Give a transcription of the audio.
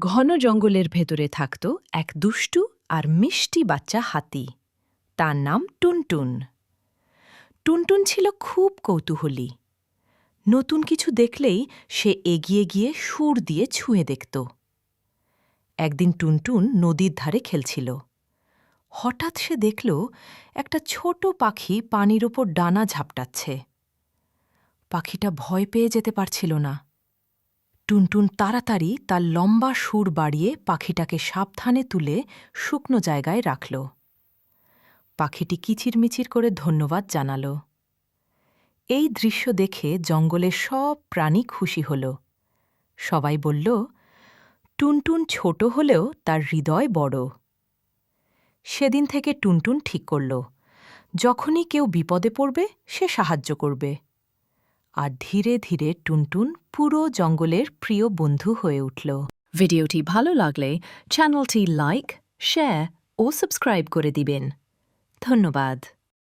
ঘন জঙ্গলের ভেতরে থাকত এক দুষ্টু আর মিষ্টি বাচ্চা হাতি। তার নাম টুনটুন। টুনটুন ছিল খুব কৌতূহলী। নতুন কিছু দেখলেই সে এগিয়ে গিয়ে সুর দিয়ে ছুঁয়ে দেখত। একদিন টুনটুন নদীর ধারে খেলছিল। হঠাৎ সে দেখল একটা ছোট পাখি পানির ওপর ডানা ঝাপটাচ্ছে। পাখিটা ভয় পেয়ে যেতে পারছিল না। টুনটুন তাড়াতাড়ি তার লম্বা সুর বাড়িয়ে পাখিটাকে সাবধানে তুলে শুকনো জায়গায় রাখল। পাখিটি কিচিরমিচির করে ধন্যবাদ জানাল। এই দৃশ্য দেখে জঙ্গলের সব প্রাণী খুশি হল। সবাই বলল, টুনটুন ছোট হলেও তার হৃদয় বড়। সেদিন থেকে টুনটুন ঠিক করল। যখনই কেউ বিপদে পড়বে, সে সাহায্য করবে। আর ধীরে ধীরে টুনটুন পুরো জঙ্গলের প্রিয় বন্ধু হয়ে উঠল। ভিডিওটি ভালো লাগলে চ্যানেলটি লাইক শেয়ার ও সাবস্ক্রাইব করে দিবেন। ধন্যবাদ।